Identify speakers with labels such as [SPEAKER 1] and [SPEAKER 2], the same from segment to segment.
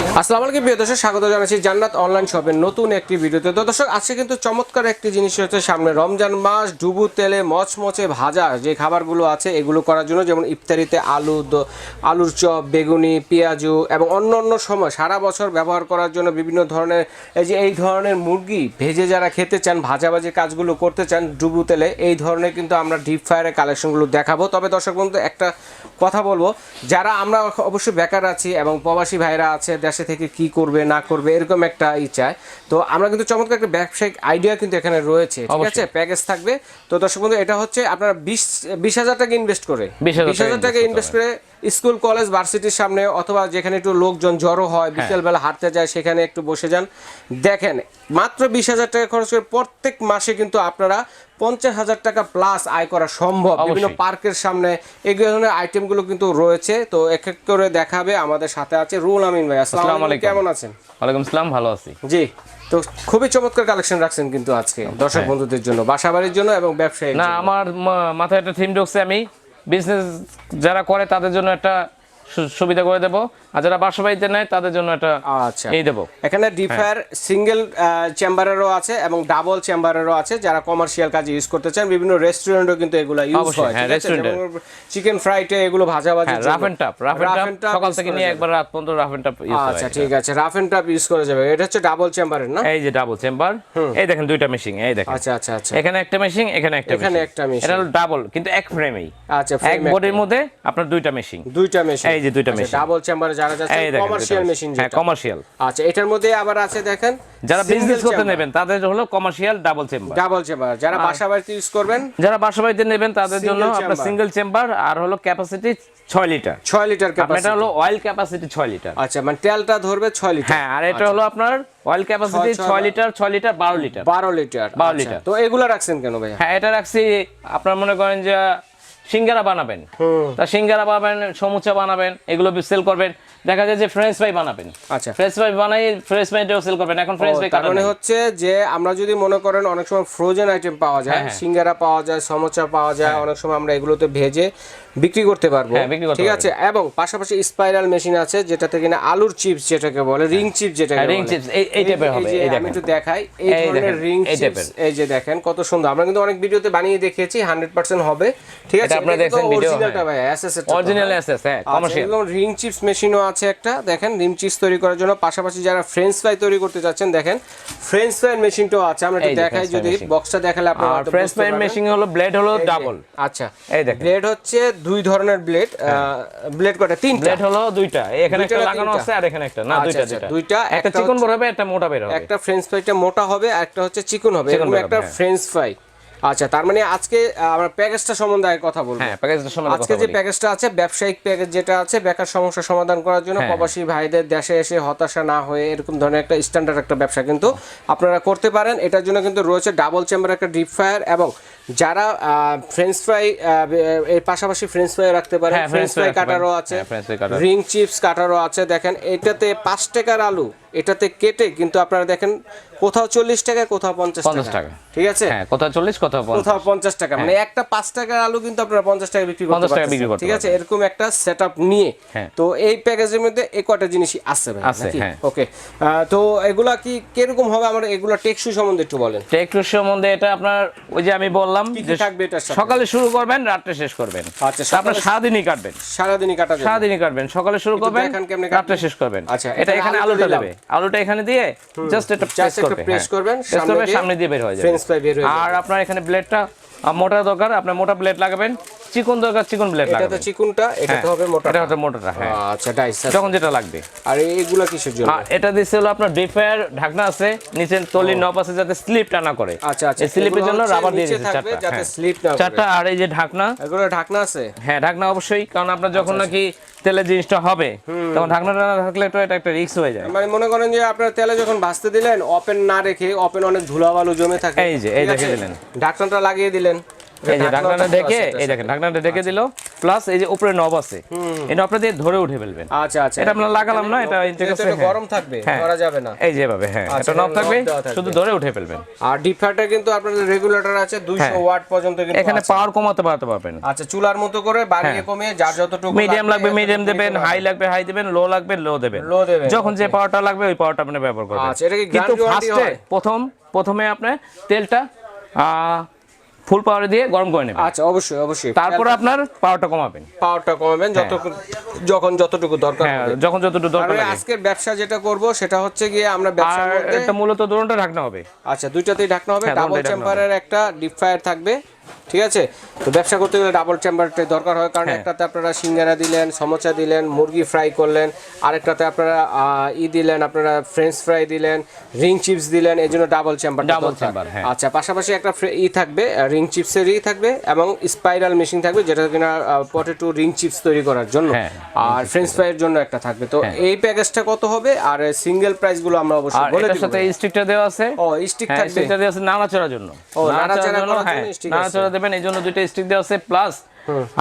[SPEAKER 1] আসসালামু আলাইকুম, প্রিয় দর্শক, স্বাগত জানাচ্ছি জান্নাত অনলাইন শপের নতুন একটি ভিডিওতে। তো দর্শক, আজকে কিন্তু চমৎকার একটি জিনিস হচ্ছে সামনে রমজান মাস, ডুবু তেলে মচমচে ভাজা যে খাবারগুলো আছে, এগুলো করার জন্য যেমন ইফতারিতে আলু আলুর চপ, বেগুনি, পেঁয়াজু এবং অন্য অন্য সময় সারা বছর ব্যবহার করার জন্য বিভিন্ন ধরনের, এই যে এই ধরনের মুরগি ভেজে যারা খেতে চান, ভাজাভাজি কাজগুলো করতে চান ডুবু তেলে, এই ধরনের কিন্তু আমরা ডিপ ফ্রায়ারের কালেকশনগুলো দেখাবো। তবে দর্শক বন্ধু, একটা কথা বলব, যারা আমরা অবশ্যই বেকার আছি এবং প্রবাসী ভাইরা আছে দেশে থেকে কি করবে না করবে এরকম একটা ই চায়। তো আমরা কিন্তু চমৎকার একটা ব্যবসায়িক আইডিয়া কিন্তু এখানে রয়েছে ঠিক আছে? প্যাকেজ থাকবে। তো দর্শক বন্ধু এটা হচ্ছে আপনারা বিশ বিশ হাজার টাকা ইনভেস্ট করে। বিশ হাজার টাকা ইনভেস্ট করে স্কুল কলেজ ভার্সিটির সামনে অথবা যেখানে একটু লোকজন জড়ো হয়। বিকেলবেলা হাঁটতে যায় সেখানে একটু বসে যান। দেখেন মাত্র বিশ হাজার টাকা খরচ করে প্রত্যেক মাসে কিন্তু আপনারা পঞ্চাশ হাজার টাকা প্লাস আয় করা সম্ভব। বিভিন্ন পার্কের সামনে এই ধরনের আইটেমগুলো কিন্তু রয়েছে। তো এক এক করে দেখাবে আমাদের সাথে আছে রুল আমিন ভাই। আসসালাম
[SPEAKER 2] আসসালামু
[SPEAKER 1] আলাইকুম। কেমন আছেন?
[SPEAKER 2] ওয়ালাইকুম সালাম ভালো আছি।
[SPEAKER 1] জি তো খুবই চমৎকার কালেকশন রাখছেন কিন্তু আজকে দর্শক বন্ধুদের জন্য বাসাবাড়ির জন্য এবং ব্যবসায়ী
[SPEAKER 2] না আমার মাথায় একটা থিম ঢুকছে আমি বিজনেস যারা করে তাদের জন্য একটা সুবিধা করে দেবো। আর যারা বাসা বাড়িতে নেয় তাদের জন্য একটা
[SPEAKER 1] আচ্ছা।
[SPEAKER 2] এই দেবো।
[SPEAKER 1] এখানে ডিফায়ার সিঙ্গেল চেম্বারেরও আছে এবং ডাবল চেম্বারেরও আছে। যারা কমার্শিয়াল কাজে ইউজ করতে চান বিভিন্ন রেস্টুরেন্টও কিন্তু এগুলো ইউজ হয়
[SPEAKER 2] হ্যাঁ, restaurant
[SPEAKER 1] চিকেন ফ্রাইটে এগুলো ভাজা ভাজি
[SPEAKER 2] হ্যাঁ rough and tough rough and tough সকাল থেকে নিয়ে একবার রাত পর্যন্ত রাফ এন্ড টাপ ইউজ
[SPEAKER 1] আচ্ছা ঠিক আছে রাফ এন্ড টাপ ইউজ করা যাবে। এটা হচ্ছে ডাবল চেম্বারের না?
[SPEAKER 2] এই যে ডাবল চেম্বার এই দেখেন দুইটা মেশিন এই দেখেন।
[SPEAKER 1] আচ্ছা আচ্ছা আচ্ছা।
[SPEAKER 2] এখানে একটা মেশিন এখানে একটা
[SPEAKER 1] এখানে একটা machine।
[SPEAKER 2] এটা হলো ডাবল কিন্তু এক ফ্রেমেই
[SPEAKER 1] আচ্ছা
[SPEAKER 2] এক বোর্ডের মধ্যে আপনার দুইটা মেশিন
[SPEAKER 1] দুইটা মেশিন
[SPEAKER 2] এই যে দুইটা machine।
[SPEAKER 1] ডাবল চেম্বারে যারা যাচ্ছে কমার্শিয়াল মেশিন
[SPEAKER 2] হ্যাঁ কমার্শিয়াল
[SPEAKER 1] আচ্ছা এটার মধ্যে আবার আছে দেখেন
[SPEAKER 2] যারা বিজনেস করতে নেবেন তাদের হলো commercial double chamber
[SPEAKER 1] double chamber যারা বাসা বাড়িতে ইউজ করবেন
[SPEAKER 2] যারা বাসা বাড়িতে নেবেন তাদের জন্য আপনার সিঙ্গেল চেম্বার আর হলো ক্যাপাসিটি ছয় লিটার
[SPEAKER 1] ছয় লিটার
[SPEAKER 2] আপনার এটা হলো অয়েল ক্যাপাসিটি ছয় লিটার
[SPEAKER 1] আচ্ছা মানে তেলটা ধরবে ছয় লিটার
[SPEAKER 2] হ্যাঁ আর এটা হলো আপনার অয়েল ক্যাপাসিটি
[SPEAKER 1] ছয়, ছয়
[SPEAKER 2] ছয় লিটার ছয় লিটার বারো লিটার
[SPEAKER 1] বারো লিটার
[SPEAKER 2] বারো
[SPEAKER 1] আচ্ছা,
[SPEAKER 2] লিটার।
[SPEAKER 1] তো এগুলো রাখছেন কেন ভাইয়া?
[SPEAKER 2] হ্যাঁ এটা রাখছি আপনার মনে করেন যে সিঙ্গারা বানাবেন। তা সিঙ্গারা বানাবেন সমুচা বানাবেন এগুলো সেল করবেন। দেখা যায় যে ফ্রেঞ্চ ফ্রাই বানাবেন।
[SPEAKER 1] আচ্ছা।
[SPEAKER 2] ফ্রেঞ্চ ফ্রাই বানাই ফ্রেঞ্চ ফ্রাইটাও সেল করবেন। এখন ফ্রেঞ্চ ফ্রাই নেই।
[SPEAKER 1] হচ্ছে যে আমরা যদি মনে করেন অনেক সময় ফ্রোজেন আইটেম পাওয়া যায়
[SPEAKER 2] হ্যাঁ, হ্যাঁ।
[SPEAKER 1] সিঙ্গারা পাওয়া যায় সমোচা পাওয়া যায় অনেক সময় আমরা এগুলোতে ভেজে বিক্রি করতে পারব।
[SPEAKER 2] হ্যাঁ,
[SPEAKER 1] ঠিক আছে? এবং পাশাপাশি স্পাইরাল মেশিন আছে যেটাতে কিনা আলুর চিপস যেটাকে বলে রিং চিপস যেটাকে
[SPEAKER 2] হ্যাঁ, ring
[SPEAKER 1] বলে।
[SPEAKER 2] chips, এই- এর হবে, এই
[SPEAKER 1] আমি
[SPEAKER 2] দেখেন।
[SPEAKER 1] একটু দেখাই এই ধরনের রিং চিপস এই যে দেখেন কত সুন্দর। আমরা কিন্তু অনেক ভিডিওতে বানিয়ে দেখিয়েছি হান্ড্রেড পার্সেন্ট হবে। ঠিক আছে?
[SPEAKER 2] এটা আপনারা দেখছেন video,
[SPEAKER 1] অরিজিনালটা
[SPEAKER 2] হ্যাঁ।
[SPEAKER 1] ভাই এসএস
[SPEAKER 2] অরিজিনাল এসএস হ্যাঁ। কমার্শিয়াল
[SPEAKER 1] কমার্শিয়াল রিং চিপস মেশিনও আছে একটা দেখেন রিং চিপস তৈরি করার জন্য। পাশাপাশি যারা ফ্রেঞ্চ ফ্রাই তৈরি করতে যাচ্ছেন দেখেন ফ্রেঞ্চ ফ্রাই মেশিনটাও আছে। আমরা একটু দেখাই যদি। বক্সটা দেখালে আপনারা
[SPEAKER 2] ফ্রেঞ্চ ফ্রাই মেশিন হলো ব্লেড হলো ডাবল
[SPEAKER 1] আচ্ছা।
[SPEAKER 2] এই দেখেন।
[SPEAKER 1] ব্লেড হচ্ছে দুই ধরনের ব্লেড ব্লেড কটা তিনটা।
[SPEAKER 2] ব্লেড হলো দুইটা। এখানে একটা লাগানো আছে আর এখানে একটা। না
[SPEAKER 1] আচ্ছা,
[SPEAKER 2] দুইটা
[SPEAKER 1] আচ্ছা,
[SPEAKER 2] দুইটা।
[SPEAKER 1] দুইটা,
[SPEAKER 2] একটা চিকন বের হবে একটা মোটা বের হবে।
[SPEAKER 1] একটা ফ্রেঞ্চ ফ্রাইটা মোটা হবে আর একটা হচ্ছে চিকন হবে। এরকম একটা
[SPEAKER 2] হ্যাঁ।
[SPEAKER 1] ফ্রেঞ্চ ফ্রাই আচ্ছা তার মানে আজকে আমরা প্যাকেজটা সম্বন্ধে আগে কথা বলব
[SPEAKER 2] হ্যাঁ প্যাকেজটার সময়
[SPEAKER 1] আজকে যে প্যাকেজটা আছে ব্যবসায়িক প্যাকেজ যেটা আছে বেকার সমস্যা সমাধান করার জন্য
[SPEAKER 2] হ্যাঁ।
[SPEAKER 1] প্রবাসী ভাইদের দেশে এসে হতাশা না হয়ে এরকম ধরনের একটা স্ট্যান্ডার্ড একটা ব্যবসা। কিন্তু আপনারা করতে পারেন এটার জন্য কিন্তু রয়েছে ডাবল চেম্বার একটা ডিপ ফায়ার এবং যারা ফ্রেঞ্চ ফ্রাই এর পাশাপাশি ফ্রেঞ্চ ফ্রাই রাখতে
[SPEAKER 2] পারে
[SPEAKER 1] ফ্রেঞ্চ ফ্রাই কাটারও আছে
[SPEAKER 2] হ্যাঁ।
[SPEAKER 1] রিং চিপস কাটারও আছে। দেখেন এটাতে পাঁচ টাকার আলু। এটাতে কেটে কিন্তু আপনারা দেখেন কোথাও চল্লিশ টাকা কোথাও পঞ্চাশ
[SPEAKER 2] 50
[SPEAKER 1] টাকা। ঠিক আছে?
[SPEAKER 2] হ্যাঁ কোথাও চল্লিশ কোথাও পঞ্চাশ।
[SPEAKER 1] কোথাও পঞ্চাশ টাকা। মানে একটা পাঁচ টাকার আলু কিন্তু আপনারা পঞ্চাশ টাকা বিক্রি করতে
[SPEAKER 2] 50 টাকা বিক্রি করতে
[SPEAKER 1] ঠিক আছে? এরকম একটা সেট নিয়ে।
[SPEAKER 2] হ্যাঁ।
[SPEAKER 1] তো এই প্যাকেজের মধ্যে এই কটা জিনিসই আছে ভাই
[SPEAKER 2] হ্যাঁ।
[SPEAKER 1] ওকে তো এগুলা কি কীরকম হবে? আমার এগুলা টেকসই সম্বন্ধে একটু বলেন।
[SPEAKER 2] টেকটুর সম্বন্ধে এটা আপনার ওই যে আমি বললাম যে
[SPEAKER 1] থাকবে সাথে?
[SPEAKER 2] সকালে শুরু করবেন রাত্রে শেষ করবেন।
[SPEAKER 1] আচ্ছা,
[SPEAKER 2] আপনার সারাদিনই কাটবেন।
[SPEAKER 1] সারাদিনই কাটা
[SPEAKER 2] সারাদিনই কাটবেন। সকালে শুরু করবেন। রাত্রে শেষ করবেন।
[SPEAKER 1] আচ্ছা,
[SPEAKER 2] এটা
[SPEAKER 1] এখানে আলুটা
[SPEAKER 2] দেবে। আলুটা এখানে দিয়ে জাস্ট এটা প্রেস
[SPEAKER 1] করবেন একটু
[SPEAKER 2] করবে
[SPEAKER 1] press
[SPEAKER 2] হ্যাঁ।
[SPEAKER 1] করবেন, সামনে
[SPEAKER 2] করবে,
[SPEAKER 1] দিয়ে
[SPEAKER 2] সামনে দিয়ে বের হয়ে যাবে
[SPEAKER 1] ফ্রেঞ্চ ফ্রাই বের হয়ে যাবে।
[SPEAKER 2] আর আপনার এখানে ব্লেডটা মোটা দরকার আপনি মোটা ব্লেড লাগাবেন চিকন দরকার চিকন ব্লেড লাগবে
[SPEAKER 1] এটা তো চিকুনটা এটা তো হবে মোটা
[SPEAKER 2] এটা হচ্ছে মোটাটা হ্যাঁ।
[SPEAKER 1] আচ্ছা ডাইস
[SPEAKER 2] যখন যেটা লাগবে।
[SPEAKER 1] আর এইগুলা কিসের জন্য?
[SPEAKER 2] আর এটা দিচ্ছে হলো আপনার ডিফায়ার ঢাকনা আছে নিচে তলির নব আছে যাতে স্লিপ টানা করে।
[SPEAKER 1] আচ্ছা আচ্ছা
[SPEAKER 2] এই স্লিপের জন্য রাবার দিয়ে দিচ্ছে চারটা
[SPEAKER 1] যাতে
[SPEAKER 2] হ্যাঁ।
[SPEAKER 1] স্লিপ না করে
[SPEAKER 2] চারটা আর এই যে ঢাকনা।
[SPEAKER 1] এগুলো ঢাকনা আছে?
[SPEAKER 2] হ্যাঁ ঢাকনা অবশ্যই কারণ আপনার যখন
[SPEAKER 1] আচ্ছা,
[SPEAKER 2] নাকি তেলের জিনিসটা হবে তখন ঢাকনাটা না থাকলে তো এটা একটা রিস্ক হয়ে যায়।
[SPEAKER 1] মানে মনে করেন যে আপনার তেলে যখন ভাজতে দিলেন ওপেন না রেখে ওপেন অনেক ধুলাবালু জমে থাকে।
[SPEAKER 2] এই যে, এই দেখে দিলেন।
[SPEAKER 1] ঢাকনাটা লাগিয়ে দিলেন।
[SPEAKER 2] এই যে
[SPEAKER 1] ঢাকনাটা
[SPEAKER 2] ঢাকনাটা ঢেকে এই দেখেন ঢাকনাটা ঢেকে দিল প্লাস এই যে উপরে নব আছে এই নবটা দিয়ে ধরে উঠে ফেলবেন।
[SPEAKER 1] আচ্ছা আচ্ছা।
[SPEAKER 2] এটা আমরা লাগালাম না এটা
[SPEAKER 1] এটা
[SPEAKER 2] হ্যাঁ।
[SPEAKER 1] গরম থাকবে
[SPEAKER 2] হ্যাঁ।
[SPEAKER 1] করা যাবে না।
[SPEAKER 2] এই যেভাবে হ্যাঁ
[SPEAKER 1] আচ্ছা,
[SPEAKER 2] এটা নব থাকবে
[SPEAKER 1] দেওয়া থাকবে।
[SPEAKER 2] শুধু ধরে উঠে ফেলবেন।
[SPEAKER 1] আর ডিপ কিন্তু আপনাদের রেগুলেটর আছে 200
[SPEAKER 2] হ্যাঁ।
[SPEAKER 1] ওয়াট পর্যন্ত কিন্তু
[SPEAKER 2] এখানে পাওয়ার কমাতে বাড়াতে পারবেন।
[SPEAKER 1] আচ্ছা চুলার মতো করে বাড়িয়ে কমিয়ে যার যতটুকু
[SPEAKER 2] মিডিয়াম লাগবে মিডিয়াম দেবেন হাই লাগবে হাই দেবেন লো লাগবে লো দেবেন।
[SPEAKER 1] Low দেবেন,
[SPEAKER 2] যখন যে পাওয়ারটা লাগবে ওই পাওয়ারটা আপনি ব্যবহার করবেন।
[SPEAKER 1] আচ্ছা, এটা কি
[SPEAKER 2] কিন্তু ফার্স্টে
[SPEAKER 1] হয়?
[SPEAKER 2] প্রথম প্রথমে আপনি তেলটা ফুল পাওয়ার দিয়ে গরম করে নেবেন।
[SPEAKER 1] আচ্ছা অবশ্যই অবশ্যই।
[SPEAKER 2] তারপর আপনার পাওয়ারটা কমাবেন।
[SPEAKER 1] পাওয়ারটা কমাবেন যত যখন যতটুকু দরকার
[SPEAKER 2] হ্যাঁ
[SPEAKER 1] হবে।
[SPEAKER 2] যখন যতটুকু দরকার আমি
[SPEAKER 1] আজকের ব্যবসা যেটা করব সেটা হচ্ছে গিয়ে আমরা ব্যবসার মধ্যে
[SPEAKER 2] এটা মূলত দুটোটা ঢাকনা হবে।
[SPEAKER 1] আচ্ছা দুইটাতেই ঢাকনা হবে।
[SPEAKER 2] হ্যাঁ,
[SPEAKER 1] ডাবল
[SPEAKER 2] দুটোই
[SPEAKER 1] চেম্বারের একটা ডিপ ফায়ার থাকবে। ঠিক আছে? তো ব্যবসা করতে গেলে ডাবল চেম্বারটা দরকার হয় কারণ
[SPEAKER 2] হ্যাঁ।
[SPEAKER 1] একটাতে আপনারা সিঙ্গারা দিলেন সমোচা দিলেন মুরগি ফ্রাই করলেন আরেকটাতে আপনারা ই দিলেন আপনারা ফ্রেঞ্চ ফ্রাই দিলেন রিং চিপস দিলেন এই জন্য ডাবল চেম্বার
[SPEAKER 2] chamber, হ্যাঁ।
[SPEAKER 1] আচ্ছা পাশাপাশি একটা ই থাকবে রিং চিপসের ই থাকবে এবং স্পাইরাল মেশিন থাকবে যেটা কিনা পটেটো রিং চিপস তৈরি করার জন্য।
[SPEAKER 2] হ্যাঁ,
[SPEAKER 1] আর ফ্রেঞ্চ ফ্রাইয়ের জন্য একটা থাকবে। তো এই প্যাকেজটা কত হবে? আর সিঙ্গেল প্রাইসগুলো আমরা অবশ্যই বলে দিব।
[SPEAKER 2] সাথে স্টিকটা দেওয়া আছে?
[SPEAKER 1] ও স্টিক
[SPEAKER 2] হ্যাঁ
[SPEAKER 1] থাকবে।
[SPEAKER 2] স্টিকটা দেওয়া আছে নাড়াচাড়ার জন্য।
[SPEAKER 1] ও, নাড়াচাড়া
[SPEAKER 2] জন্য
[SPEAKER 1] করার
[SPEAKER 2] হ্যাঁ। নাড়াচাড়া দেবেন এই জন্য দুইটা স্টিক দেওয়া আছে প্লাস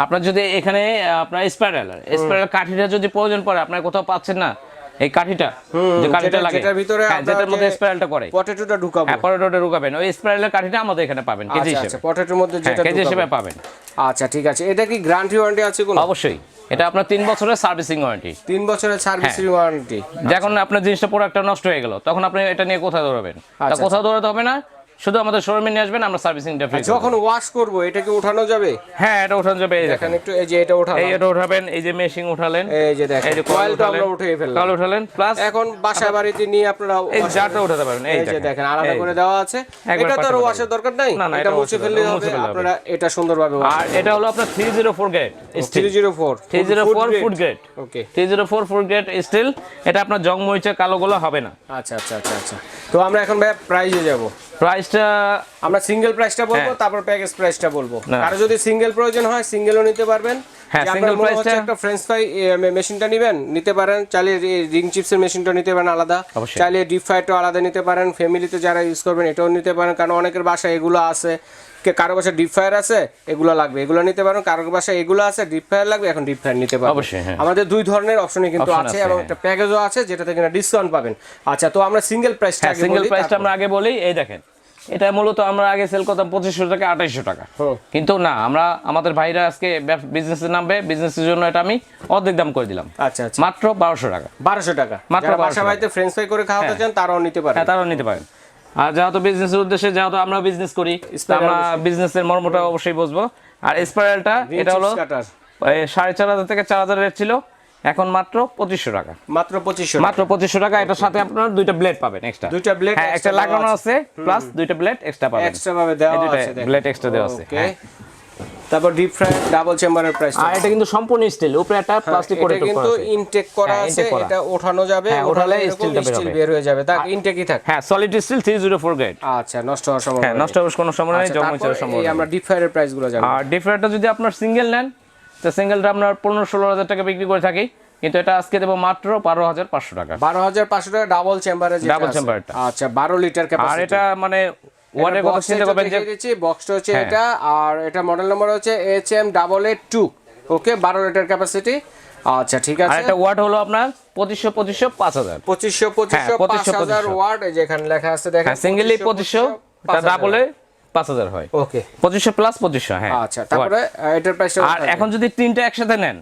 [SPEAKER 2] আপনার যদি এখানে আপনার স্পাইরাল স্পাইরাল কাঠিটা যদি প্রয়োজন পড়ে আপনার কোথাও পাচ্ছেন না এই কাঠিটা যে কাঠিটা লাগে।
[SPEAKER 1] যেটার ভিতরে
[SPEAKER 2] হ্যাঁ, যেটার মধ্যে স্পাইরালটা করে।
[SPEAKER 1] পটেটোটা ঢুকাবো।
[SPEAKER 2] হ্যাঁ পরোটা ঢুকাবেন। ওই স্পাইরালের কাঠিটা আমাদের এখানে পাবেন কেজি
[SPEAKER 1] আচ্ছা
[SPEAKER 2] হিসেবে।
[SPEAKER 1] আচ্ছা পটেটোর মধ্যে
[SPEAKER 2] হ্যাঁ
[SPEAKER 1] যেটা
[SPEAKER 2] কেজি হিসেবে পাবেন।
[SPEAKER 1] আচ্ছা ঠিক আছে। এটা কি গ্যারান্টি ওয়ারেন্টি আছে কোনো?
[SPEAKER 2] অবশ্যই। এটা আপনার তিন বছরের সার্ভিসিং ওয়ারেন্টি
[SPEAKER 1] তিন বছরের সার্ভিস
[SPEAKER 2] হ্যাঁ।
[SPEAKER 1] ওয়ারেন্টি
[SPEAKER 2] যখন আপনার জিনিসটা প্রোডাক্টটা নষ্ট হয়ে গেল তখন আপনি এটা নিয়ে কোথায় দৌড়াবেন? তা
[SPEAKER 1] আচ্ছা,
[SPEAKER 2] কোথাও দৌড়াতে হবে না শুধু আমাদের শোরুমে নিয়ে আসবেন আমরা সার্ভিসিংটা ফ্রি
[SPEAKER 1] যখন ওয়াশ করব এটা কি উঠানো যাবে?
[SPEAKER 2] হ্যাঁ এটা উঠানো যাবে এই দেখেন।
[SPEAKER 1] একটু এই যে এটা উঠানো
[SPEAKER 2] এই এটা উঠাবেন এই যে মেশিং উঠালেন
[SPEAKER 1] এই যে দেখেন
[SPEAKER 2] এই যে
[SPEAKER 1] কয়েলটা আমরা উঠে ফেললাম।
[SPEAKER 2] কয়েল উঠালেন প্লাস
[SPEAKER 1] এখন বাসা বাড়িতে নিয়ে আপনারা
[SPEAKER 2] এই জারটা উঠাতে পারবেন এই
[SPEAKER 1] যে দেখেন। আলাদা করে দেওয়া আছে। এটা তো আর ওয়াশের দরকার নাই? এটা মুছে ফেললে হবে আপনারা এটা সুন্দরভাবে
[SPEAKER 2] আর এটা হলো আপনার three zero four grade
[SPEAKER 1] three zero four
[SPEAKER 2] three zero four food grade
[SPEAKER 1] okay
[SPEAKER 2] three zero four food grade steel এটা আপনার জং মরিচা কালোগুলো হবে না।
[SPEAKER 1] আচ্ছা আচ্ছা আচ্ছা আচ্ছা। তো আমরা এখন ভাই প্রাইজে যাব।
[SPEAKER 2] প্রাইসটা
[SPEAKER 1] আমরা সিঙ্গেল প্রাইসটা বলব
[SPEAKER 2] হ্যাঁ।
[SPEAKER 1] তারপর প্যাকেজ প্রাইসটা বলব। আর যদি সিঙ্গেল প্রয়োজন হয় সিঙ্গেলও নিতে পারবেন।
[SPEAKER 2] হ্যাঁ,
[SPEAKER 1] যে আপনার
[SPEAKER 2] single price
[SPEAKER 1] হচ্ছে
[SPEAKER 2] টা-
[SPEAKER 1] একটা ফ্রেঞ্চ ফ্রাই মেশিনটা নেবেন নিতে পারেন। চাইলে রিং চিপসের মেশিনটা নিতে পারেন আলাদা। চাইলে ডিপ ফ্রাইটাও আলাদা নিতে পারেন। ফ্যামিলিতে যারা ইউজ করবেন এটাও নিতে পারেন। কারণ অনেকের বাসায় এগুলো আছে। কে কারও বাসায় ডিপ ফ্রায়ার আছে এগুলো লাগবে। এগুলো নিতে পারেন। কারও বাসায় এগুলো আছে ডিপ ফ্রায়ার লাগবে এখন ডিপ ফ্রায়ার নিতে পারবেন।
[SPEAKER 2] অবশ্যই, হ্যাঁ।
[SPEAKER 1] আমাদের দুই ধরনের অপশনই কিন্তু আছে এবং। একটা প্যাকেজও আছে যেটাতে কিনা ডিসকাউন্ট পাবেন। আচ্ছা তো আমরা সিঙ্গেল প্রাইসটা
[SPEAKER 2] হ্যাঁ সিঙ্গেল প্রাইসটা আমরা আগে বলি এই দেখেন। এটা মূলত আমরা আগে সেল করতাম পঁচিশশো টাকা আঠাইশশো টাকা। কিন্তু না আমরা আমাদের ভাইরা আজকে বিজনেসে নামবে বিজনেসের জন্য এটা আমি অর্ধেক দাম করে দিলাম।
[SPEAKER 1] আচ্ছা আচ্ছা।
[SPEAKER 2] মাত্র বারোশো টাকা।
[SPEAKER 1] বারোশো টাকা।
[SPEAKER 2] মাত্র
[SPEAKER 1] বাসা বাড়িতে ফ্রেঞ্চ ফ্রাই করে খাওয়াতে চান তারাও নিতে পারেন।
[SPEAKER 2] হ্যাঁ তারাও নিতে পারেন। আর যেহেতু বিজনেসের উদ্দেশ্যে যেহেতু আমরা বিজনেস করি আমরা বিজনেসের মর্মটা অবশ্যই বুঝব। আর স্পাইরালটা এটা হলো সাড়ে চার হাজার থেকে চার হাজার রেট ছিল। এখন মাত্র পঁচিশশো টাকা।
[SPEAKER 1] মাত্র পঁচিশশো
[SPEAKER 2] মাত্র পঁচিশশো টাকা এটার সাথে আপনার দুইটা ব্লেড পাবেন এক্সট্রা
[SPEAKER 1] দুইটা ব্লেড
[SPEAKER 2] হ্যাঁ একটা লাগানো আছে। প্লাস দুইটা ব্লেড এক্সট্রা পাবেন।
[SPEAKER 1] এক্সট্রা ভাবে দেওয়া আছে
[SPEAKER 2] blade extra দেওয়া আছে,
[SPEAKER 1] ওকে
[SPEAKER 2] হ্যাঁ।
[SPEAKER 1] তারপর ডিপ ফ্রাই ডাবল চেম্বারের প্রাইস
[SPEAKER 2] আর এটা কিন্তু সম্পূর্ণ স্টিল উপরে একটা প্লাস্টিক
[SPEAKER 1] এটা
[SPEAKER 2] কোটেড করা
[SPEAKER 1] কিন্তু ইনটেক করা
[SPEAKER 2] হ্যাঁ,
[SPEAKER 1] আছে এটা ওঠানো যাবে
[SPEAKER 2] হ্যাঁ,
[SPEAKER 1] ওঠালে
[SPEAKER 2] ওঠালে
[SPEAKER 1] এরকম
[SPEAKER 2] steel টা বের
[SPEAKER 1] স্টিল। বের হয়ে যাবে তার ইনটেকই থাক
[SPEAKER 2] হ্যাঁ solid steel three zero four grade
[SPEAKER 1] আচ্ছা নষ্ট হওয়ার সম্ভাবনা
[SPEAKER 2] হ্যাঁ। নষ্ট হওয়ার কোনো সম্ভাবনা নেই
[SPEAKER 1] আচ্ছা,
[SPEAKER 2] জমা হওয়ার
[SPEAKER 1] এই
[SPEAKER 2] সম্ভাবনা
[SPEAKER 1] আমরা ডিপ ফ্রাইয়ের প্রাইসগুলো জানি
[SPEAKER 2] আর ডিফারেন্টটা যদি আপনার সিঙ্গেল নেন তো সিঙ্গেলটা আপনার পনেরো ষোলো হাজার টাকা বিক্রি করে থাকি। কিন্তু এটা আজকে দেবো মাত্র বারো হাজার পাঁচশো টাকা।
[SPEAKER 1] বারো হাজার পাঁচশো টাকা ডাবল চেম্বারে
[SPEAKER 2] chamber টা।
[SPEAKER 1] আচ্ছা বারো লিটার
[SPEAKER 2] আর এটা মানে ওয়ার্ডের কথা চিন্তা করবেন যে
[SPEAKER 1] বক্সটা হচ্ছে
[SPEAKER 2] হ্যাঁ।
[SPEAKER 1] এটা আর এটা মডেল নাম্বার হচ্ছে H M double eight two okay বারো লিটার ক্যাপাসিটি আচ্ছা ঠিক
[SPEAKER 2] আর
[SPEAKER 1] আছে।
[SPEAKER 2] ওয়াট হলো আপনার পঁচিশশো পঁচিশশো পাঁচ হাজার।
[SPEAKER 1] পঁচিশশো পঁচিশশো
[SPEAKER 2] হ্যাঁ,
[SPEAKER 1] পাঁচ হাজার
[SPEAKER 2] 2500
[SPEAKER 1] ওয়াট এই লেখা আছে দেখেন
[SPEAKER 2] হ্যাঁ সিঙ্গেলি পঁচিশশো ডাবলে পাঁচ হাজার হয়।
[SPEAKER 1] ওকে।
[SPEAKER 2] পঁচিশশো প্লাস পঁচিশশো হ্যাঁ।
[SPEAKER 1] আচ্ছা তারপরে এটার প্রাইসটা
[SPEAKER 2] আর এখন যদি তিনটা একসাথে নেন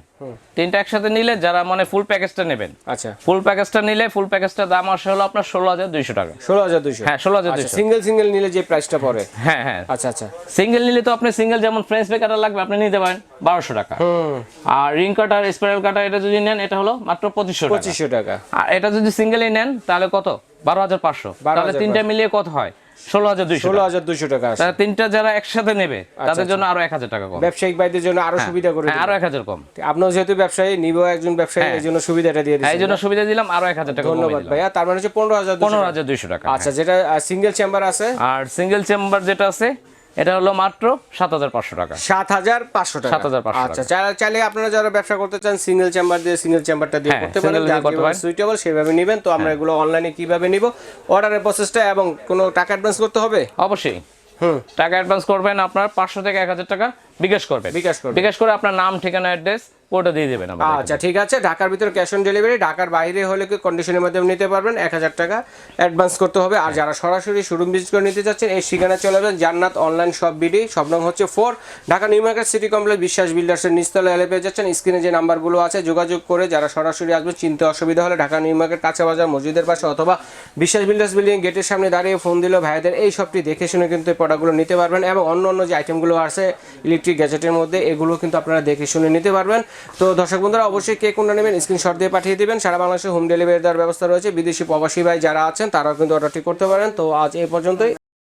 [SPEAKER 2] তিনটা একসাথে নিলে যারা মানে ফুল প্যাকেজটা নেবেন
[SPEAKER 1] আচ্ছা।
[SPEAKER 2] ফুল প্যাকেজটা নিলে ফুল প্যাকেজটা দাম আসে হলো আপনার ষোলো হাজার দুইশো টাকা।
[SPEAKER 1] ষোলো হাজার দুশো
[SPEAKER 2] হ্যাঁ ষোলো হাজার
[SPEAKER 1] আচ্ছা
[SPEAKER 2] দুইশো।
[SPEAKER 1] সিঙ্গেল সিঙ্গেল নিলে যে প্রাইসটা পড়ে।
[SPEAKER 2] হ্যাঁ হ্যাঁ।
[SPEAKER 1] আচ্ছা আচ্ছা।
[SPEAKER 2] সিঙ্গেল নিলে তো আপনি সিঙ্গেল যেমন ফ্রেঞ্চ কাটার লাগবে আপনি নিতে পারেন বারোশো টাকা। আর রিং কাটার স্পাইরাল কাটার এটা যদি নেন এটা হলো মাত্র পঁচিশশো টাকা।
[SPEAKER 1] পঁচিশশো টাকা।
[SPEAKER 2] আর এটা যদি সিঙ্গেলই নেন তাহলে কত? বারো হাজার পাঁচশো। তাহলে
[SPEAKER 1] 12,500
[SPEAKER 2] তিনটা মিলিয়ে কত হয়? ষোলো হাজার দুইশো
[SPEAKER 1] ষোলো হাজার দুইশো টাকা আছে।
[SPEAKER 2] তিনটা যারা একসাথে নেবে তাদের
[SPEAKER 1] আচ্ছা।
[SPEAKER 2] জন্য আরও এক হাজার টাকা কম।
[SPEAKER 1] ব্যবসায়িক জন্য আরও সুবিধা করে
[SPEAKER 2] হ্যাঁ,
[SPEAKER 1] আরও
[SPEAKER 2] এক হাজার কম।
[SPEAKER 1] আপনার যেহেতু ব্যবসায়ী নিব একজন ব্যবসায়ী
[SPEAKER 2] হ্যাঁ।
[SPEAKER 1] এই জন্য সুবিধাটা দিয়ে
[SPEAKER 2] এই জন্য সুবিধা দিলাম আরও এক হাজার টাকা
[SPEAKER 1] ধন্যবাদ ভাইয়া তার মানে হচ্ছে পনেরো হাজার
[SPEAKER 2] পনেরো হাজার দুইশো টাকা
[SPEAKER 1] আচ্ছা যেটা সিঙ্গেল চেম্বার আছে?
[SPEAKER 2] হ্যাঁ। আর সিঙ্গেল চেম্বার যেটা আছে এটা হলো মাত্র সাত হাজার পাঁচশো টাকা।
[SPEAKER 1] সাত হাজার পাঁচশো টাকা।
[SPEAKER 2] 7,500
[SPEAKER 1] আচ্ছা চাইলে চাইলে আপনারা যারা ব্যবসা করতে চান সিঙ্গেল চেম্বার দিয়ে সিঙ্গেল চেম্বারটা দিয়ে
[SPEAKER 2] হ্যাঁ,
[SPEAKER 1] করতে পারেন
[SPEAKER 2] single দিয়ে করতে পারেন।
[SPEAKER 1] সুইটেবল সেভাবে নেবেন। তো
[SPEAKER 2] হ্যাঁ।
[SPEAKER 1] আমরা এগুলো অনলাইনে কীভাবে নিব? অর্ডারের প্রসেসটা এবং কোনো টাকা অ্যাডভান্স করতে হবে?
[SPEAKER 2] অবশ্যই। হুম। টাকা অ্যাডভান্স করবেন আপনার পাঁচশো থেকে এক হাজার টাকা বিকাশ করবেন।
[SPEAKER 1] বিকাশ করবেন।
[SPEAKER 2] বিকাশ করে আপনার নাম ঠিকানা অ্যাড্রেস পুরোটা দিয়ে দেবেন
[SPEAKER 1] আচ্ছা ঠিক আছে ঢাকার ভিতরে ক্যাশ অন ডেলিভারি ঢাকার বাইরে হলে কি কন্ডিশনের মাধ্যমে নিতে পারবেন? এক হাজার টাকা অ্যাডভান্স করতে হবে। আর যারা সরাসরি শোরুম ভিজিট করে নিতে চাচ্ছেন এই ঠিকানা চলে যাবেন জান্নাত অনলাইন শপ বিডি সব নং হচ্ছে four Dhaka New Market City Complex Biswas বিল্ডার্সের নিচতলা এলে পেয়ে যাচ্ছেন। স্ক্রিনে যে নাম্বারগুলো আছে যোগাযোগ করে যারা সরাসরি আসবে চিনতে অসুবিধা হলে ঢাকা নিউ মার্কেট কাঁচা বাজার মসজিদের পাশে অথবা বিশ্বাস বিল্ডার্স বিল্ডিং গেটের সামনে দাঁড়িয়ে ফোন দিল ভাইদের এই সবটি দেখে শুনে কিন্তু এই প্রোডাক্টগুলো নিতে পারবেন এবং অন্য অন্য যে আইটেমগুলো আছে ইলেকট্রিক গ্যাজেটের মধ্যে এগুলো কিন্তু আপনারা দেখে শুনে নিতে পারবেন। তো দর্শক বন্ধুরা, অবশ্যই কে কোনটা নেবেন স্ক্রিনশট দিয়ে পাঠিয়ে দেবেন। সারা বাংলাদেশে হোম ডেলিভারি দেওয়ার ব্যবস্থা রয়েছে। বিদেশি প্রবাসী ভাই যারা আছেন, তারাও কিন্তু অর্ডারটি করতে পারেন। তো আজ এই পর্যন্তই।